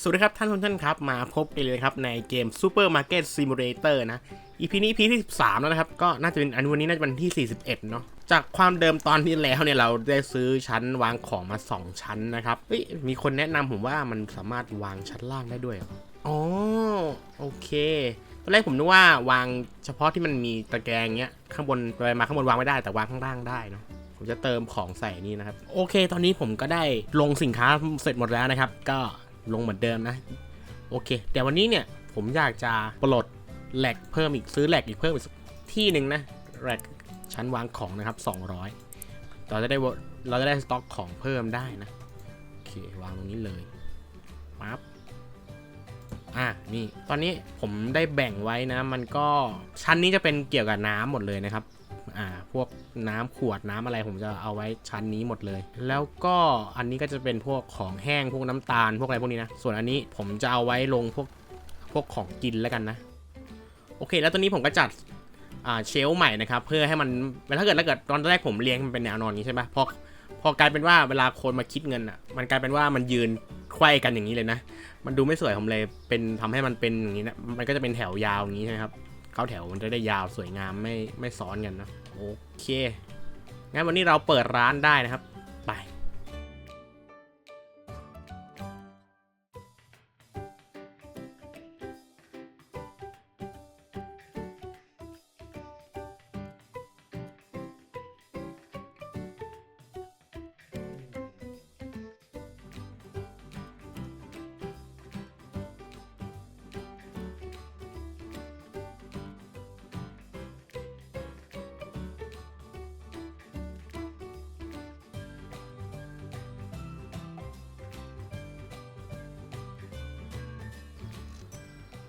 สวัสดีครับท่านผู้ชมครับ มาพบกันเลยครับในเกม Super Market Simulator นะ EP นี้ EP ที่ 13 แล้วนะครับ ก็น่าจะเป็นอันวันนี้น่าจะเป็นที่ 41 เนาะจากความเดิมตอนที่แล้วเนี่ยเราได้ซื้อชั้นวางของมา 2 ชั้นนะครับเฮ้ยมีคนแนะนำผมว่ามันสามารถวางชั้นล่างได้ด้วยอ๋อโอเคตอนแรกผมนึกว่าวางเฉพาะที่มันมีตะแกรงเงี้ยข้างบนไปมาข้างบนวางไม่ได้แต่วางข้างล่างได้เนาะผมจะเติมของใส่นี่นะครับ โอเค ตอนนี้ผมก็ได้ลงสินค้าเสร็จหมดแล้วนะครับ ก็ ลงเหมือนเดิมนะ โอเค แต่วันนี้เนี่ยผมอยากจะปลดแหลกเพิ่มอีกซื้อแหลกอีกเพิ่มอีกที่หนึ่งนะแหลกชั้นวางของนะครับ 200 เราจะได้เราจะได้สต็อกของเพิ่มได้นะ โอเควางตรงนี้เลยปั๊บอะนี่ตอนนี้ผมได้แบ่งไว้นะ มันก็ชั้นนี้จะเป็นเกี่ยวกับน้ำหมดเลยนะครับ อ่าพวกน้ำขวดน้ำอะไรผมจะเอาไว้ชั้นนี้หมดเลย แล้วก็อันนี้ก็จะเป็นพวกของแห้งพวกน้ำตาลพวกอะไรพวกนี้นะส่วนอันนี้ผมจะเอาไว้ลงพวกพวกของกินแล้วกันนะ โอเค แล้วตอนนี้ผมก็จัดอ่าเชลฟ์ใหม่นะครับเพื่อให้มันถ้าเกิดถ้าเกิดตอนแรกผมเรียงมันเป็นแนวนอนอย่างนี้ใช่ปะพอพอกลายเป็นว่าเวลาคนมาคิดเงินอะมันกลายเป็นว่ามันยืนไขว้กันอย่างนี้เลยนะ มันดูไม่สวยผมเลยเป็นทำให้มันเป็นอย่างนี้นะมันก็จะเป็นแถวยาวอย่างนี้ใช่ไหมครับ เข้าแถวมันจะได้ยาวสวยงามไม่ไม่ซ้อนกันนะโอเคงั้นวันนี้เราเปิดร้านได้นะครับ ไป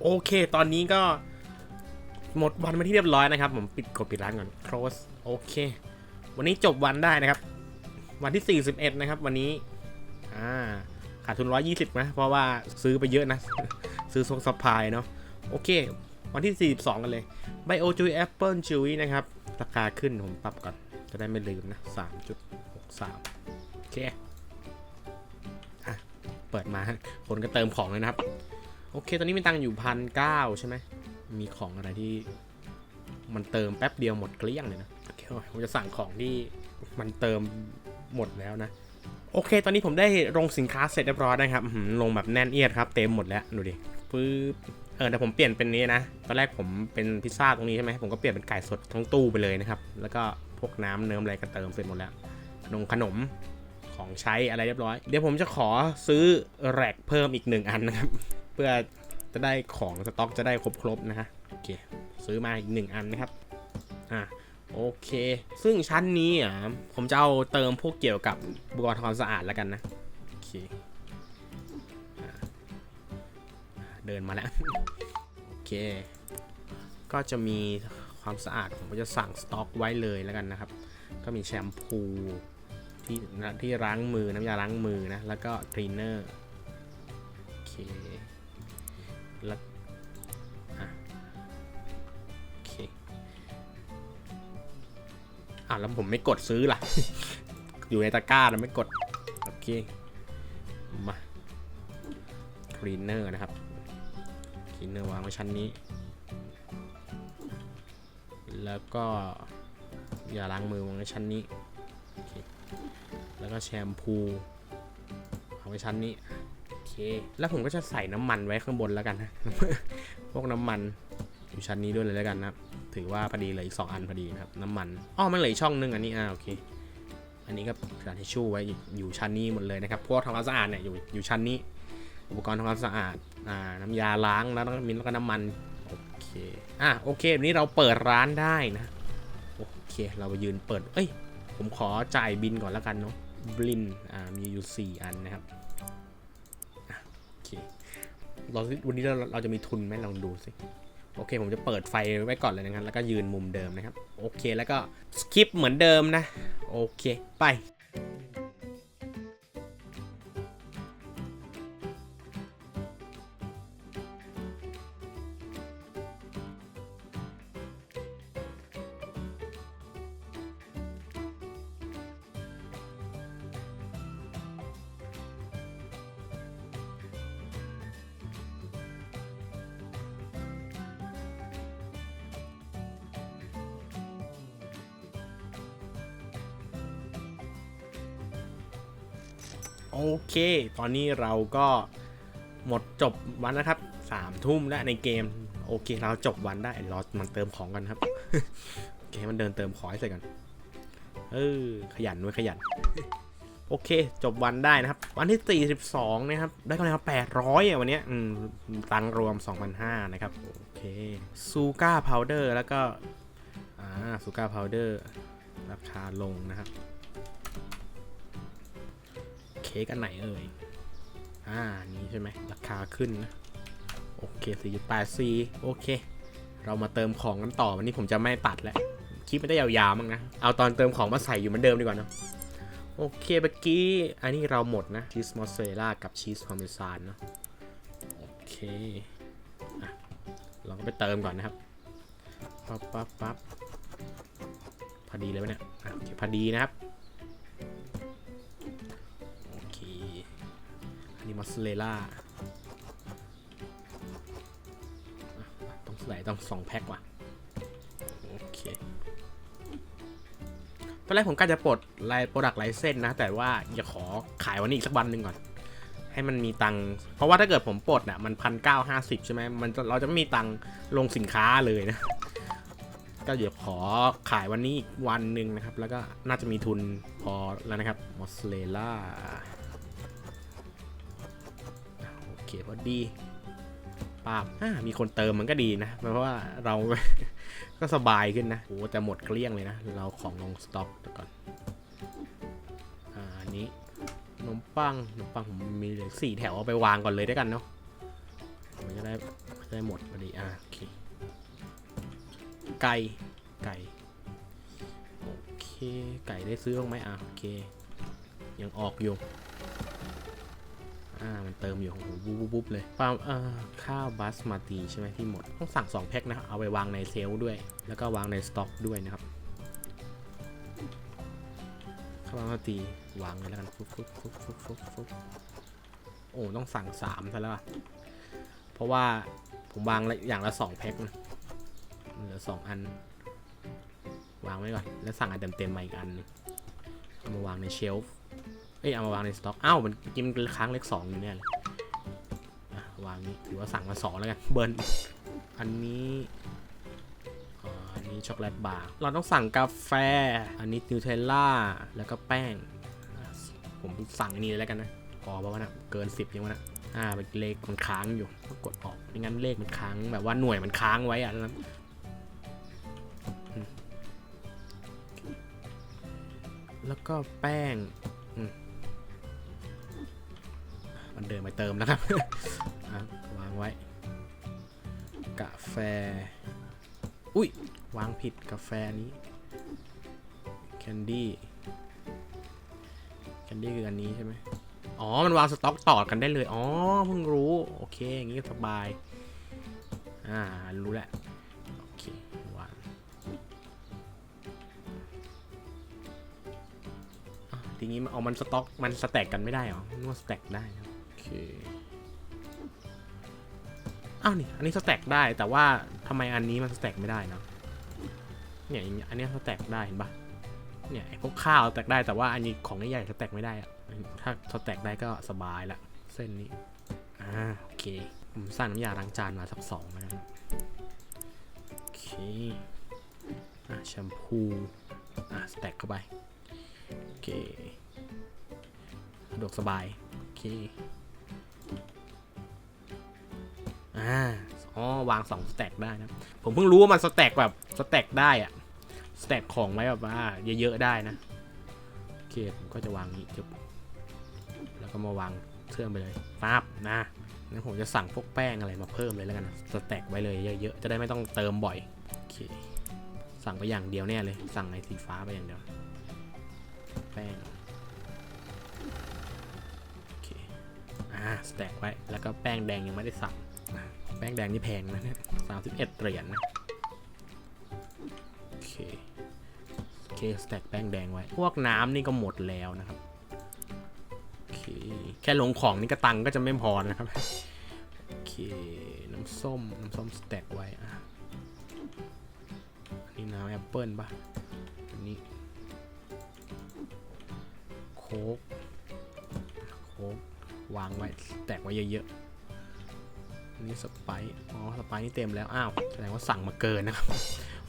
โอเค ตอนนี้ก็หมดวันมาที่เรียบร้อยนะครับ ผมปิดกดปิดร้านก่อน close โอเค วันนี้จบวันได้นะครับ วันที่ 41 นะครับ วันนี้ อ่า ขาดทุน 120 นะ เพราะว่าซื้อไปเยอะนะ ซื้อซงสปายเนาะ โอเค วันที่ 42 กันเลย Bio Chewy Apple Chewy นะครับ ราคาขึ้นผมปรับก่อน จะได้ไม่ลืมนะ 3.63 โอเค อะ เปิดมา คนก็เติมของเลยนะครับ โอเค ตอนนี้มีตังค์อยู่พันเก้าใช่ไหม มีของอะไรที่ มันเติมแป๊บเดียวหมดเกลี้ยงเลยนะโอเคผมจะสั่งของที่มันเติมหมดแล้วนะ โอเค ตอนนี้ผมได้ลงสินค้าเสร็จเรียบร้อยนะครับลงแบบแน่นเอียดครับ เต็มหมดแล้ว ดูดิปึ๊บ เออแต่ผมเปลี่ยนเป็นนี้นะ ตอนแรกผมเป็นพิซซ่าตรงนี้ใช่ไหม ผมก็เปลี่ยนเป็นไก่สดทั้งตู้ไปเลยนะครับ แล้วก็พวกน้ำเนิ้มอะไรก็เติมเสร็จหมดแล้วขนมขนมของใช้อะไรเรียบร้อย เดี๋ยวผมจะขอซื้อแร็กเพิ่มอีกหนึ่งอันนะครับ เพื่อจะได้ของสต็อกจะได้ครบครบนะฮะโอเคซื้อมาอีกหนึ่งอันนะครับอะโอเค ซึ่งชั้นนี้อะผมจะเอาเติมพวกเกี่ยวกับอุปกรณ์ทำความสะอาดแล้วกันนะโอเคเดินมาแล้วโอเค ก็จะมีความสะอาดผมก็จะสั่งสต็อกไว้เลยแล้วกันนะครับ ก็มีแชมพูที่ที่ล้างมือน้ำยาล้างมือนะ แล้วก็คลีนเนอร์โอเค แล้วผมไม่กดซื้อล่ะ อยู่ในตะกร้าแล้วไม่กด โอเค มาคลีนเนอร์นะครับคลีนเนอร์วางไว้ชั้นนี้ แล้วก็อย่าล้างมือวางไว้ชั้นนี้ แล้วก็แชมพูวางไว้ชั้นนี้ โอเค แล้วผมก็จะใส่น้ำมันไว้ข้างบนแล้วกันนะ พวกน้ำมัน อยู่ชั้นนี้ด้วยเลยแล้วกันนะครับ ถือว่าพอดีเลยอีกสองอันพอดีนะครับ น้ำมันอ๋อมันเหลือช่องนึงอันนี้อ่าโอเค อันนี้ก็กระดาษทิชชู่ไว้อยู่ชั้นนี้หมดเลยนะครับ พวกทำความสะอาดเนี่ยอยู่อยู่ชั้นนี้ อุปกรณ์ทำความสะอาดอ่าน้ำยาล้างแล้วก็มีแล้วก็น้ำมันโอเคอะโอเควันนี้เราเปิดร้านได้นะโอเค เราไปยืนเปิดเอ้ยผมขอจ่ายบินก่อนแล้วกันเนาะบินอ่ามีอยู่สี่อันนะครับโอเคเราวันนี้เราเราจะมีทุนไหมลองดูสิ โอเคผมจะเปิดไฟไว้ก่อนเลยนะครับแล้วก็ยืนมุมเดิมนะครับ โอเคแล้วก็สคิปเหมือนเดิมนะ โอเค ไป โอเค ตอนนี้เราก็หมดจบวันนะครับสามทุ่มแล้วในเกม โอเค เราจบวันได้เรามันเติมของกันครับ โอเค มันเดินเติมของให้เสร็จกันเออขยันด้วยขยัน โอเค จบวันได้นะครับ วันที่ 42 นะครับ ได้กำไรมา800อะวันนี้อืมตังรวม 2,500 นะครับ โอเคซูก้าพาวเดอร์แล้วก็ อ่าซูก้าพาวเดอร์ราคาลงนะครับ ค้กอันไหนเอ่ย อ่า นี้ใช่ไหมราคาขึ้นนะ โอเค4.8 c โอเค เรามาเติมของกันต่อ วันนี้ผมจะไม่ตัดแล้ว คลิปไม่ได้ยาวๆมั้งนะ เอาตอนเติมของมาใส่อยู่เหมือนเดิมดีกว่าเนอะโอเคเมื่อกี้ อันนี้เราหมดนะ ชีสมอสซาเรลล่ากับชีสพาร์เมซานเนาะ โอเคอะเราก็ไปเติมก่อนนะครับ ปั๊บปั๊บปั๊บพอดีเลยวะเนี่ยโอเคพอดีนะครับ มอสเลล่าต้องใส่ต้องสองแพ็คว่ะ โอเค ตอนแรกผมก็จะปลดลายโปรดักต์ไลเซนนะ แต่ว่าอย่าขอขายวันนี้อีกสักวันหนึ่งก่อน ให้มันมีตังค์เพราะว่าถ้าเกิดผมปลดอะมันพันเก้าห้าสิบใช่ไหมมันเราจะไม่มีตังค์ลงสินค้าเลยนะ ก็เดี๋ยวขอขายวันนี้อีกวันหนึ่งนะครับ แล้วก็น่าจะมีทุนพอแล้วนะครับมอสเลล่า เคพอดีปาบอ่ามีคนเติมมันก็ดีนะเพราะว่าเราก็สบายขึ้นนะโอ้แต่หมดเกลี้ยงเลยนะ เราของลงสต็อกก่อนอ่าอันนี้ขนมปังขนมปังผมมีเหลือสี่แถวเอาไปวางก่อนเลยด้วยกันเนาะมันจะได้จะได้หมดพอดีอ่าโอเคไก่ไก่โอเคไก่ได้ซื้อบ้างไหมอ่าโอเค ยังออกอยู่ อ่ามันเติมอยู่โอ้โหบุ๊บบุ๊บบุ๊บเลยปาล์มเอ่อข้าวบัสมาตีใช่ไหมที่หมด ต้องสั่ง2แพ็คนะครับเอาไปวางในเซลล์ด้วย แล้วก็วางในสต็อกด้วยนะครับข้าวบัสมาตีวางเลยแล้วกันฟุ๊บฟุ๊บฟุ๊บฟุ๊บฟุ๊บฟุ๊บโอ้ต้องสั่ง3ซะแล้วเพราะว่าผมวางอย่างละ2แพ็คนะเหลือ2อัน วางไว้ก่อนแล้วสั่งอันเต็มๆมาอีกอันนึงเอามาวางในเชลฟ์ เอ้ยเอามาวางในสต็อกอ้าวมันกินค้างเลขสองอยู่เนี่ยเลยอะวางนี้ถือว่าสั่งมาสองแล้วกันเบิร์นอันนี้อ๋ออันนี้ช็อกโกแลตบาร์เราต้องสั่งกาแฟ อันนี้นิวเทลล่าแล้วก็แป้ง ผมสั่งอันนี้เลยแล้วกันนะพอป่าวะนะเกินสิบยังวะนะอ่าเป็นเลขมันค้างอยู่ก็กดออกไม่งั้นเลขมันค้างแบบว่าหน่วยมันค้างไว้อะนั้นอืมแล้วก็แป้ง มันเดินไปเติมนะครับวางไว้ กาแฟ อุ้ย วางผิดกาแฟนี้ แคนดี้ แคนดี้คืออันนี้ใช่ไหมอ๋อ มันวางสต็อกต่อกันได้เลย อ๋อ เพิ่งรู้ โอเค อย่างนี้สบาย อ่า รู้แหละ โอเควางทีนี้เอามันสต็อก มันสแต็กกันไม่ได้เหรอนึกว่าสแต็กได้นะ เค อ้าวนี่ อันนี้สแต็กได้แต่ว่าทำไมอันนี้มันสแต็กไม่ได้เนาะเนี่ยอันนี้สแต็กได้เห็นปะเนี่ยพวกข้าวสแต็กได้แต่ว่าอันนี้ของใหญ่ๆสแต็กไม่ได้อะถ้าสแต็กได้ก็สบายละเส้นนี้อ่าโอเคผมสั่งน้ำยาล้างจานมาสักสองแล้วกันโอเคอะแชมพูอะสแต็กเข้าไปโอเคสะดวกสบายโอเค อ่าอ๋อวางสองสแต็กได้นะ ผมเพิ่งรู้ว่ามันสแต็กแบบสแต็กได้อะสแต็กของไว้แบบว่าเยอะๆได้นะโอเคผมก็จะวางนี้จบแล้วก็มาวางเครื่องไปเลยปั๊บนะงั้นผมจะสั่งพวกแป้งอะไรมาเพิ่มเลยแล้วกันสแต็กไว้เลยเยอะๆจะได้ไม่ต้องเติมบ่อยโอเคสั่งไปอย่างเดียวแน่เลย สั่งในสีฟ้าไปอย่างเดียวแป้งโอเคอ่าสแต็กไว้แล้วก็แป้งแดงยังไม่ได้สั่ง ป้งแดงนี่แพงนะเนี่ยสามสิบเอ็ดเหรียญนะโอเคโอเคสแต็กแป้งแดงไว้ พวกน้ำนี่ก็หมดแล้วนะครับโอเคแค่ลงของนี่ก็ตังก็จะไม่พอนะครับโอเคน้ำส้มน้ำส้มสแต็กไว้อะอันนี้น้ำแอปเปิลป่ะอันนี้โค้กโคอ๊กวางไว้แตกไว้เยอะๆ นี้สไปซ์อ๋อสไปซ์นี่เต็มแล้ว อ้าว แสดงว่าสั่งมาเกินนะครับ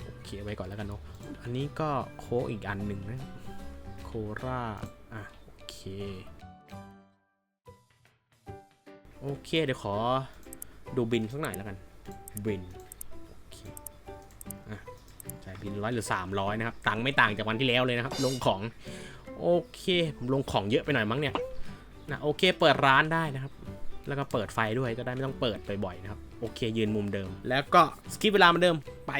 โอเคไว้ก่อนแล้วกันเนาะ อันนี้ก็โค้กอีกอันหนึ่งนะ โคราอะ โอเค โอเค เดี๋ยวขอดูบินสักหน่อยแล้วกัน บิน โอเค อะจ่ายบินร้อยหรือสามร้อยนะครับ ตังค์ไม่ต่างจากวันที่แล้วเลยนะครับ ลงของ โอเค ผมลงของเยอะไปหน่อยมั้งเนี่ยนะโอเค เปิดร้านได้นะครับ แล้วก็เปิดไฟด้วยจะได้ไม่ต้องเปิดบ่อยๆนะครับ โอเคยืนมุมเดิม แล้วก็สกิปเวลาเหมือนเดิมไป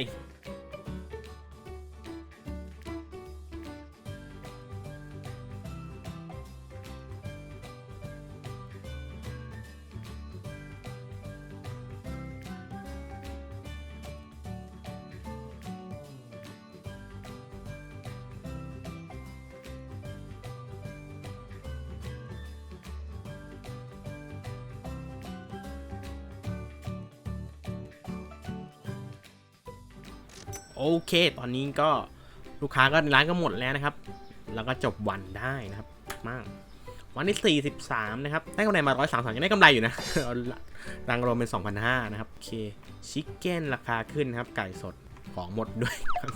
ตอนนี้ก็ลูกค้าก็ร้านก็หมดแล้วนะครับ แล้วก็จบวันได้นะครับ มาก วันที่43 นะครับ ได้กำไรมา 133 ยังได้กำไรอยู่นะรังรวมเป็น 2,500 นะครับ โอเค ชิคเก้นราคาขึ้นนะครับ ไก่สดของหมดด้วยครับ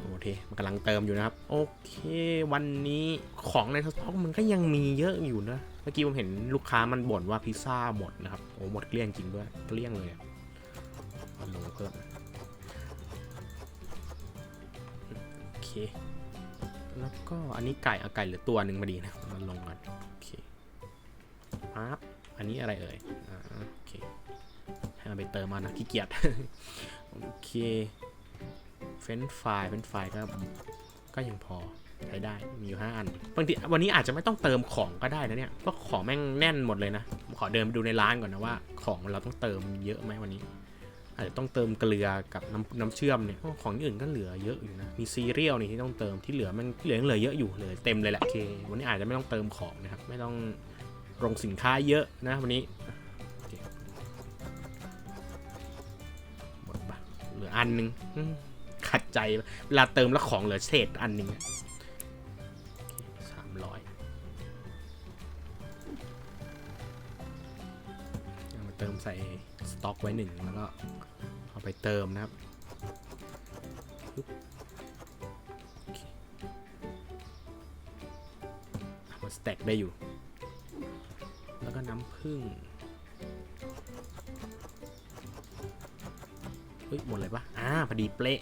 โอเค มันกำลังเติมอยู่นะครับ โอเค วันนี้ของในสต็อกมันก็ยังมีเยอะอยู่นะ เมื่อกี้ผมเห็นลูกค้ามันบ่นว่าพิซซ่าหมดนะครับ โอ้หมดเกลี้ยงจริงด้วย เกลี้ยงเลยอะเอาลงเพิ่ม แล้วก็อันนี้ไก่เอาไก่เหลือตัวหนึ่งมาดีนะมันลงกันโอเคปั๊บอันนี้อะไรเอ่ยอ่าโอเคให้มันไปเติมมานะขี้เกียจโอเคเฟนไฟล์เฟนไฟล์ก็ก็ยังพอใช้ได้มีอยู่ห้าอันบางทีวันนี้อาจจะไม่ต้องเติมของก็ได้นะเนี่ยเพราะของแม่งแน่นหมดเลยนะ ขอเดินไปดูในร้านก่อนนะว่า ของเราต้องเติมเยอะไหมวันนี้ อาจจะต้องเติมเกลือกับน้ำน้ำเชื่อมเนี่ยของนี่อื่นก็เหลือเยอะอยู่นะ มีซีเรียลนี่ที่ต้องเติมที่เหลือมันเหลือยังเหลือเยอะอยู่เลยเต็มเลยแหละโอเค วันนี้อาจจะไม่ต้องเติมของนะครับ ไม่ต้องลงสินค้าเยอะนะวันนี้โอเคหมดปะเหลืออันหนึงขัดใจเวลาเติมแล้วของเหลือเศษอันหนึ่งสามร้อยเอามาเติมใส่ ต็อกไว้หนึ่งแล้วก็เอาไปเติมนะครับเอามันสแต็กได้อยู่ แล้วก็น้ำผึ้งเฮ้ยหมดเลยปะอ่าพอดีเป๊ะ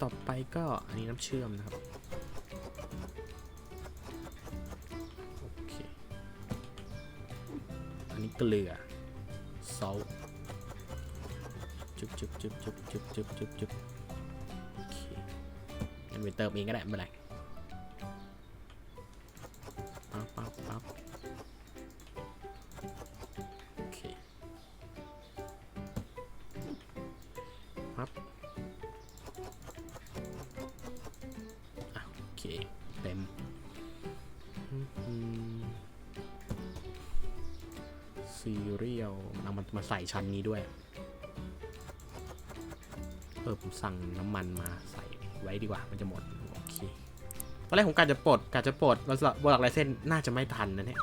ต่อไปก็อันนี้น้ำเชื่อมนะครับ เกลือซอลจุบจุบจุบจุบจุบจุบจุบจุบโอเคงั้นไปเติมเองก็ได้ไม่เป็นไร ชั้นนี้ด้วยเออผมสั่งน้ำมันมาใส่ไว้ดีกว่ามันจะหมดโอเคตอนแรกผมกะจะปลดกะจะปลดบริษัทบริษัทไรเส้นน่าจะไม่ทันนะเนี่ย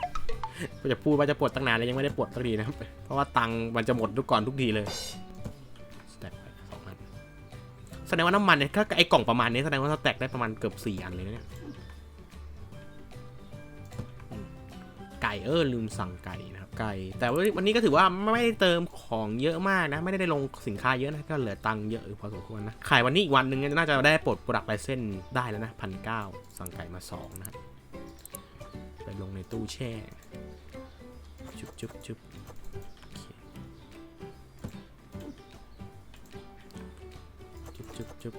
ก็จะพูดว่าจะปลดตั้งนานแล้วยังไม่ได้ปลดสักทีนะครับเพราะว่าตังมันจะหมดทุกก่อนทุกทีเลยสแต็กไปสองอันแสดงว่าน้ำมันเนี่ยถ้าไอ้กล่องประมาณนี้แสดงว่าสแต็กได้ประมาณเกือบสี่อันเลยนะเนี่ย ก่เออลืมสั่งไก่นะครับไก่ แต่วันนี้ก็ถือว่าไม่ได้เติมของเยอะมากนะ ไม่ได้ลงสินค้าเยอะนะก็เหลือตังค์เยอะพอสมควรนะขายวันนี้อีกวันหนึ่งน่าจะได้ปลดปรดักต์ไลเส้นได้แล้วนะพันเก้าสั่งไก่มาสองนะไปลงในตู้แช่จุบจุบจุบจุบจุบจุบ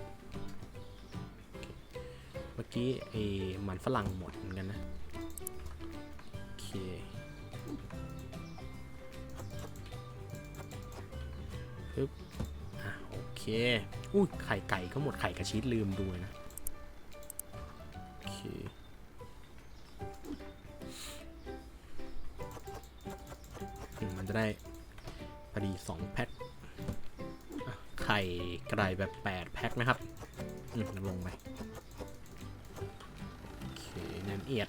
เมื่อกี้ไอ้มันฝรั่งหมดเหมือนกันนะ ปึ๊บอะโอเค อุ้ยไข่ไก่ก็หมดไข่กระชีสลืมดูนะ โอเคอืมมันจะได้พอดี2แพ็คไข่ไก่แบบ8แพ็คนะครับ อืมน้ำลงไปโอเคนั่นเอียด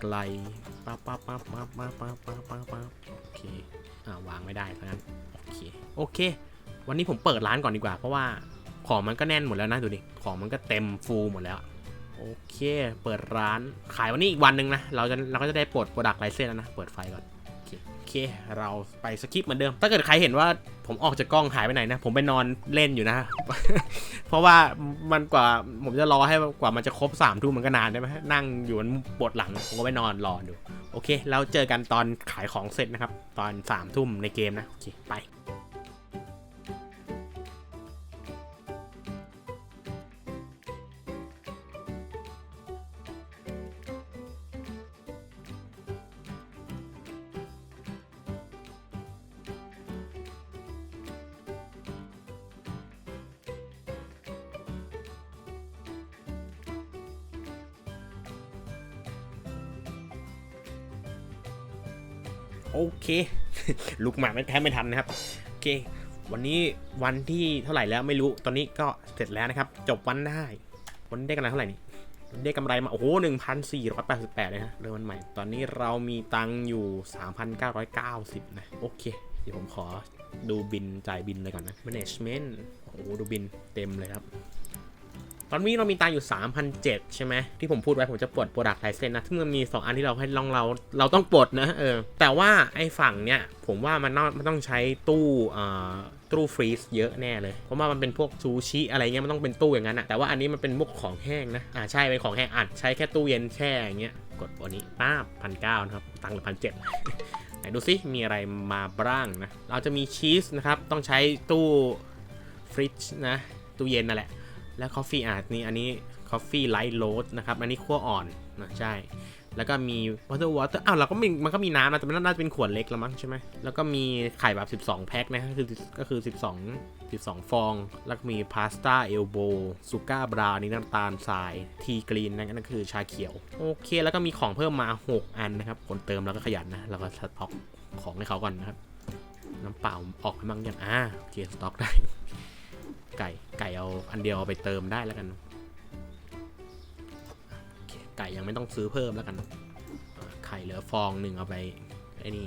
ไข่ไกลปั๊บปั๊บปั๊บปั๊บปั๊บปั๊บปั๊บปั๊บปั๊บโอเคอ่าวางไม่ได้เพราะงั้นโอเคโอเค วันนี้ผมเปิดร้านก่อนดีกว่า เพราะว่าของมันก็แน่นหมดแล้วนะดูดิของมันก็เต็มฟูหมดแล้วโอเค เปิดร้านขายวันนี้อีกวันหนึ่งนะ เราจะเราก็จะได้ปลดโปรดักต์ไลเซนแล้วนะ เปิดไฟก่อน เคโอเค เราไปสกิปเหมือนเดิม ถ้าเกิดใครเห็นว่าผมออกจากกล้องหายไปไหนนะ ผมไปนอนเล่นอยู่นะ เพราะว่ามันกว่าผมจะรอให้กว่ามันจะครบสามทุ่มมันก็นานใช่ไหมนั่งอยู่บนปวดหลัง ผมก็ไปนอนรอดู โอเค แล้วเจอกันตอนขายของเสร็จนะครับ ตอนสามทุ่มในเกมนะ โอเค ไป เค ลุกมาไม่แทบไม่ทันนะครับ โอเค วันนี้วันที่เท่าไหร่แล้วไม่รู้ ตอนนี้ก็เสร็จแล้วนะครับ จบวันได้ วันได้กำไรเท่าไหร่นี่ได้กำไรมา โอ้โหหนึ่งพันสี่ร้อยแปดสิบแปดเลยฮะเริ่มวันใหม่ ตอนนี้เรามีตังค์อยู่สามพันเก้าร้อยเก้าสิบนะ โอเค เดี๋ยวผมขอดูบินจ่ายบินเลยก่อนนะ management โอ้โห ดูบินเต็มเลยครับ ตอนนี้เรามีตังอยู่ 3,007ใช่ไหมที่ผมพูดไว้ผมจะปลดโปรดักต์ไลเซนนะซึ่งมันมี 2 อันที่เราให้ลองเราเราต้องปลดนะเออแต่ว่าไอ้ฝั่งเนี้ยผมว่ามันต้องมันต้องใช้ตู้อ่าตู้ฟรีซเยอะแน่เลย เพราะว่ามันเป็นพวกซูชิอะไรเงี้ยมันต้องเป็นตู้อย่างนั้นอะแต่ว่าอันนี้มันเป็นพวกของแห้งนะอ่าใช่เป็นของแห้งอัดใช้แค่ตู้เย็นแช่อย่างเงี้ยกดตัวนี้ป้าพันเก้านะครับตังค์เหลือพันเจ็ดไหนดูซิมีอะไรมาบ้างนะเราจะมีชีสนะครับต้องใช้ตู้ฟรีซนะตู้เย็นนั่นแหละ แล้วคอฟฟี่อะนี่อันนี้คอฟฟี่ไลท์โรสนะครับ อันนี้ขั้วอ่อนนะใช่ แล้วก็มีวอเตอร์วอเตอร์อ้าวเราก็มีมันก็มีน้ำนะแต่มันน่าจะเป็นขวดเล็กล้วมั้งใช่ไหมแล้วก็มีไข่แบบ 12 แพ็คนะก็คือก็คือ 12 12 ฟอง แล้วก็มีพาสต้าเอลโบซูก้าบราวนี่น้ำตาลทราย ทีกรีนนั่นก็คือชาเขียว โอเค แล้วก็มีของเพิ่มมา 6 อันนะครับ คนเติมแล้วก็ขยันนะแล้วก็สต็อกของให้เขาก่อนนะครับ น้ำเปล่าออกให้มั่งยังอ่าโอเคสต็อกได้ ไก่ ไก่เอาอันเดียวเอาไปเติมได้แล้วกัน ไก่ยังไม่ต้องซื้อเพิ่มแล้วกัน ไข่เหลือฟองหนึ่งเอาไปไอ้นี่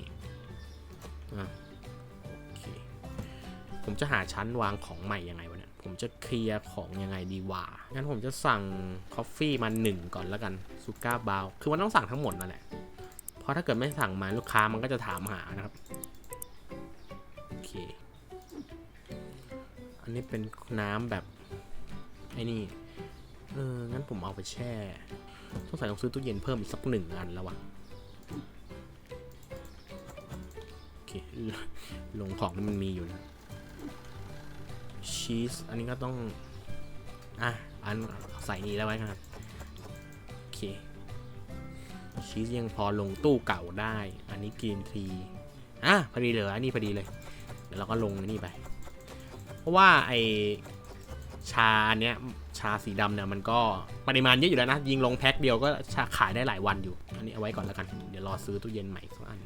ผมจะหาชั้นวางของใหม่ยังไงวะเนี่ย ผมจะเคลียร์ของยังไงดีวะงั้นผมจะสั่งคอฟฟี่มาหนึ่งก่อนแล้วกันซูก้าบาว คือมันต้องสั่งทั้งหมดนั่นแหละ เพราะถ้าเกิดไม่สั่งมาลูกค้ามันก็จะถามหานะครับ นนี้เป็นน้ำแบบไอ้นี่ เออ งั้นผมเอาไปแช่ต้องใส่ต้องซื้อตู้เย็นเพิ่มอีกสักหนึ่งอันแล้ววะโอเคลงของที่มันมีอยู่นะ ชีส อันนี้ก็ต้อง อะ อันใส่นี้แล้วไว้ครับ โอเค ชีสยังพอลงตู้เก่าได้ อันนี้กรีนที อะ พอดีเลยอันนี้พอดีเลย เดี๋ยวเราก็ลงอันนี่ไป เพราะว่าไอชาอันเนี้ยชาสีดำเนี่ยมันก็ปริมาณเยอะอยู่แล้วนะ ยิงลงแพ็คเดียวก็ชาขายได้หลายวันอยู่ อันนี้เอาไว้ก่อนแล้วกัน เดี๋ยวรอซื้อตู้เย็นใหม่สักอัน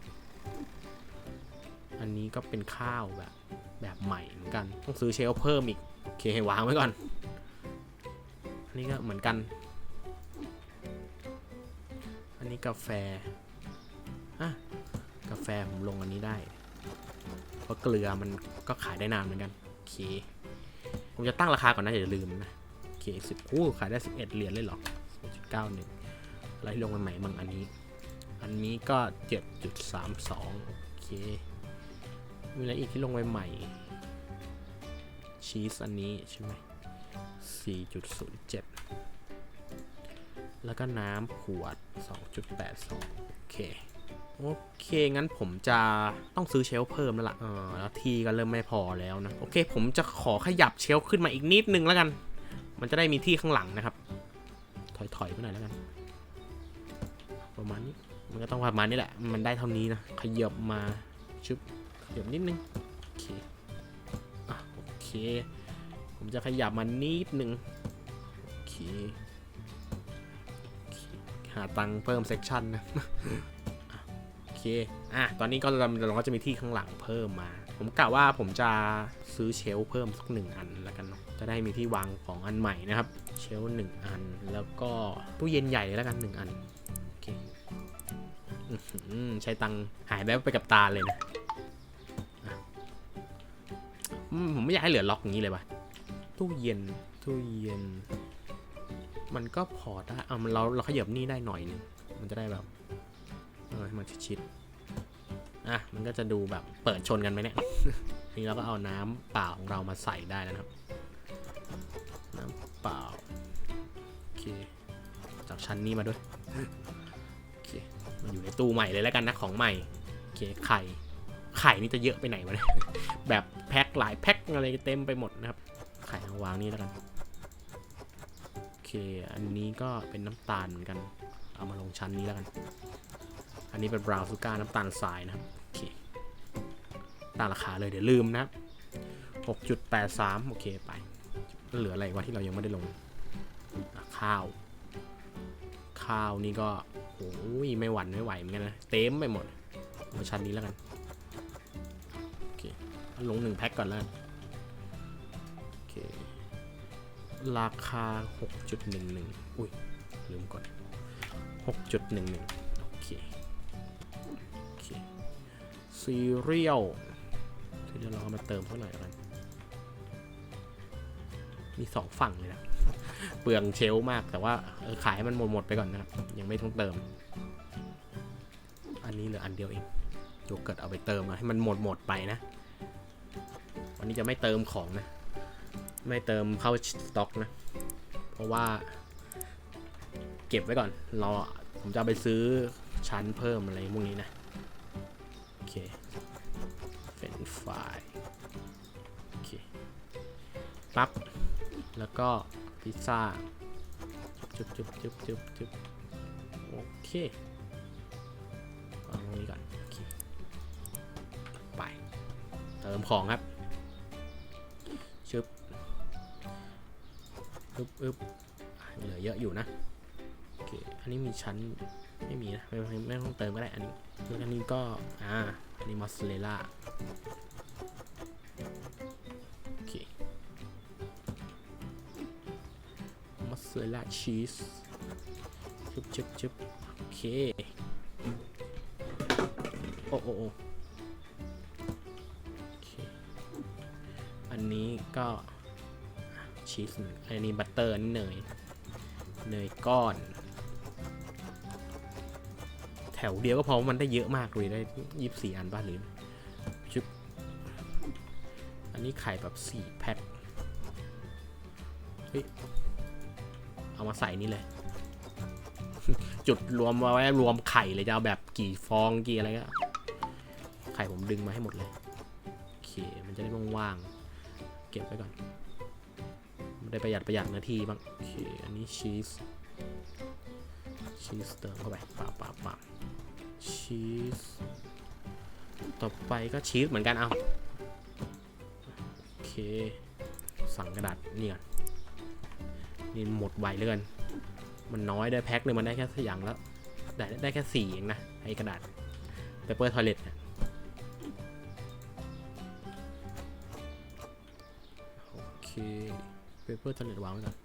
อันนี้ก็เป็นข้าวแบบแบบใหม่เหมือนกัน ต้องซื้อเชลเพิ่มอีกโอเคให้วางไว้ก่อน อันนี้ก็เหมือนกัน อันนี้กาแฟอะกาแฟผมลงอันนี้ได้ เพราะเกลือมันก็ขายได้นานเหมือนกัน เค ผมจะตั้งราคาก่อนนะ อย่าลืมนะโอเคสิบอู้ขายได้11เหรียญเลยเหรอ0.91อะไรที่ลงมาใหม่บางอันนี้ อันนี้ก็7.32โอเค มีอะไรอีกที่ลงไปใหม่ชีสอันนี้ใช่ไหม4.07แล้วก็น้ำขวด 2.82 โอเค โอเค งั้นผมจะต้องซื้อเชลเพิ่มแล้วล่ะเออแล้วทีก็เริ่มไม่พอแล้วนะ โอเค ผมจะขอขยับเชลขึ้นมาอีกนิดนึงแล้วกัน มันจะได้มีที่ข้างหลังนะครับ ถอยๆไปหน่อยแล้วกัน ประมาณนี้ มันก็ต้องประมาณนี้แหละ มันได้เท่านี้นะ ขยับมาชึบขยับนิดนึง โอเค อะ โอเค ผมจะขยับมานิดนึง โอเคอเคหาตังค์เพิ่มเซกชันนะ เค อะ ตอนนี้ก็เราก็จะมีที่ข้างหลังเพิ่มมา ผมกะว่าผมจะซื้อเชลเพิ่มสักหนึ่งอันแล้วกันเนาะ จะได้มีที่วางของอันใหม่นะครับ เชลหนึ่งอัน แล้วก็ตู้เย็นใหญ่แล้วกันหนึ่งอัน โอเคอใช้ตังหายแวบไปกับตาเลยนะผมไม่อยากให้เหลือล็อกอย่างนี้เลยว่ะ ตู้เย็น ตู้เย็น มันก็พอได้เอามันเราเราขยับนี่ได้หน่อยหนึง มันจะได้แบบ เออให้มันชิดๆอะ มันก็จะดูแบบเปิดชนกันไหมเนี่ยนี่เราก็เอาน้ำเปล่าของเรามาใส่ได้แล้วนะครับ น้ำเปล่า โอเค จากชั้นนี้มาด้วย โอเค มันอยู่ในตู้ใหม่เลยแล้วกันนะ ของใหม่ โอเค ไข่ ไข่นี่จะเยอะไปไหนวะเนี่ย แบบแพ็คหลายแพ็คอะไรเต็มไปหมดนะครับ ไข่เอาวางนี่แล้วกัน โอเค อันนี้ก็เป็นน้ำตาลเหมือนกัน เอามาลงชั้นนี้แล้วกัน อันนี้เป็นบราวน์ซูการ์น้ำตาลทรายนะครับโอเคตามราคาเลยเดี๋ยวลืมนะครับ6.83 โอเคไป เหลืออะไรวะที่เรายังไม่ได้ลง ข้าว ข้าวนี่ก็โอ้ยไม่หวั่นไม่ไหวเหมือนกันนะ เต็มไปหมดมาชั้นนี้แล้วกัน โอเค ลงหนึ่งแพ็คก่อนแล้วโอเค ราคา 6.11 อุ้ย ลืมกด6.11 โอเค ซีเรียลซีเรียลเราเอามาเติมเท่าไหร่กันมีสองฝั่งเลยนะ เปลืองเชลมากแต่ว่าขายมันหมดหมดไปก่อนนะครับ ยังไม่ต้องเติม อันนี้เหลืออันเดียวเองโยเกิร์ตเอาไปเติมอะให้มันหมดหมดไปนะ วันนี้จะไม่เติมของนะ ไม่เติมเข้าสต็อกนะ เพราะว่า เก็บไว้ก่อนรอผมจะไปซื้อชั้นเพิ่มอะไรพวกนี้นะ เค เป็นไฟล์โอเคปั๊บแล้วก็พิซซ่าจุบจุบจุบจุบจุบโอเควางตรงนี้ก่อนโอเคไป เติมของครับชึบอึบอึบเหลือเยอะอยู่นะโอเคอันนี้มีชั้นไม่มีนะไม่ไม่ต้องเติมก็ได้อันนี้ แล้วอันนี้ก็ อ่า อันนี้มอสซาเรลล่าโอเค มอสซาเรลล่าชีสชึบชึบชึบโอเค โอ้โอ้โอเคอันนี้ก็ชีส อันนี้บัตเตอร์นเนย เนยก้อน แถวเดียวก็พอมันได้เยอะมากเลยได้ยี่สิบสี่อันบ้านหรือชุบอันนี้ไข่แบบสี่แพ็คเฮ้ยเอามาใส่นี่เลย จุดรวมเอาไว้รวมไข่เลยจะเอาแบบกี่ฟองกี่อะไรก็ไข่ผมดึงมาให้หมดเลยโอเคมันจะได้ว่างๆเก็บไว้ก่อนมันได้ประหยัดประหยัดเนื้อที่บ้างโอเคอันนี้ชีสชีสเติมเข้าไปปาปาปา ชีส ต่อไปก็ชีสเหมือนกันเอาโอเค สั่งกระดาษนี่ก่อนนี่หมดไวเหลยกันมันน้อยได้แพ็คหนึ่งมันได้แค่สอย่างแล้วได้ได้แค่สี่เองนะไอ้กระดาษเปเปอร์ทอยเลทเนี่ยโอเคเปเปอร์ทอยเลทวางไว้ก่อน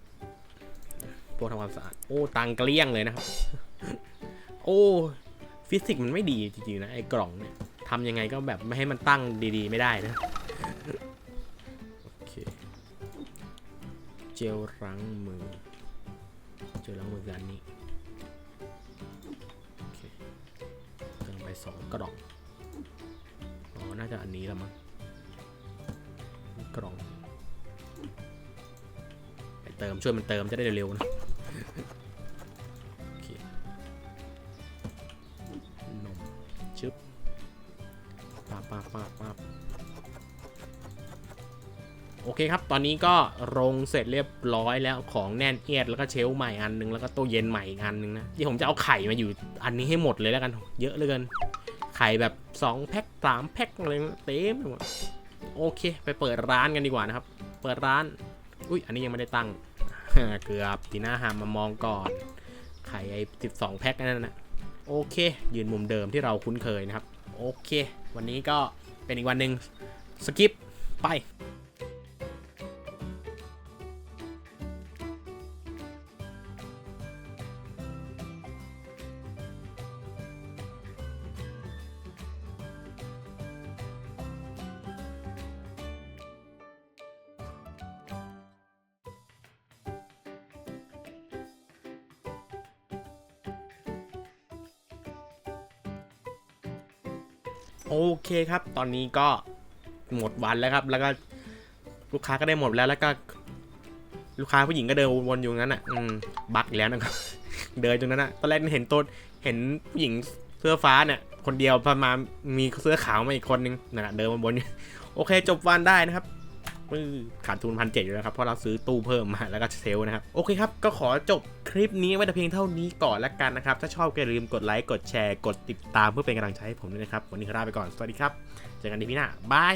พวกทำความสะอาด โอ้ ตังเกลี้ยงเลยนะครับ โอ้ ฟิสิกส์มันไม่ดีจริงๆนะไอ้กล่องเนี่ยทำยังไงก็แบบไม่ให้มันตั้งดีๆ ไม่ได้นะโอเคเจลล้างมือเจลล้างมือกันนี้โอเคเติมไปสองกล่องอ๋อน่าจะอันนี้ละมั้งกล่องไปเติมช่วยมันเติมจะได้เร็วๆนะ ชึบปาบปาบปาบปาบโอเคครับ ตอนนี้ก็ลงเสร็จเรียบร้อยแล้วของแน่นเอียดแล้วก็เชลฟ์ใหม่อันนึงแล้วก็ตู้เย็นใหม่อีกอันนึงนะที่ผมจะเอาไข่มาอยู่อันนี้ให้หมดเลยแล้วกัน เยอะเหลยกันไข่แบบ 2 แพ็ค3แพ็คอะไรเต็มไปหมดโอเค ไปเปิดร้านกันดีกว่านะครับ เปิดร้าน อุ้ยอันนี้ยังไม่ได้ตั้ง เกือบทีหน้าหามมามองก่อน ไข่ไอ้12แพ็คนั่นนะ โอเค ยืนมุมเดิมที่เราคุ้นเคยนะครับ โอเค วันนี้ก็เป็นอีกวันหนึ่งสกิปไป โอเคครับ ตอนนี้ก็หมดวันแล้วครับ แล้วก็ลูกค้าก็ได้หมดแล้วแล้วก็ ลูกค้าผู้หญิงก็เดินวนอยู่งั้นอะ อืมบักอีกแล้วนะครับ เดินจนนั้นอะตอนแรกเห็นต้นเห็นผู้หญิงเสื้อฟ้าเนี่ย คนเดียวพอมามีเสื้อขาวมาอีกคนนึงนั่นแหละเดินวนๆอยู่โอเค จบวันได้นะครับ อื้อขาดทุนพันเจ็ดอยู่แล้วครับ เพราะเราซื้อตู้เพิ่มมาแล้วก็เซลล์นะครับ โอเคครับ ก็ขอจบคลิปนี้ไว้แต่เพียงเท่านี้ก่อนละกันนะครับ ถ้าชอบก็อย่าลืมกดไลค์กดแชร์กดติดตามเพื่อเป็นกำลังใจให้ผมด้วยนะครับ วันนี้ขอลาไปก่อนสวัสดีครับเจอกันดีพี่หน้าบาย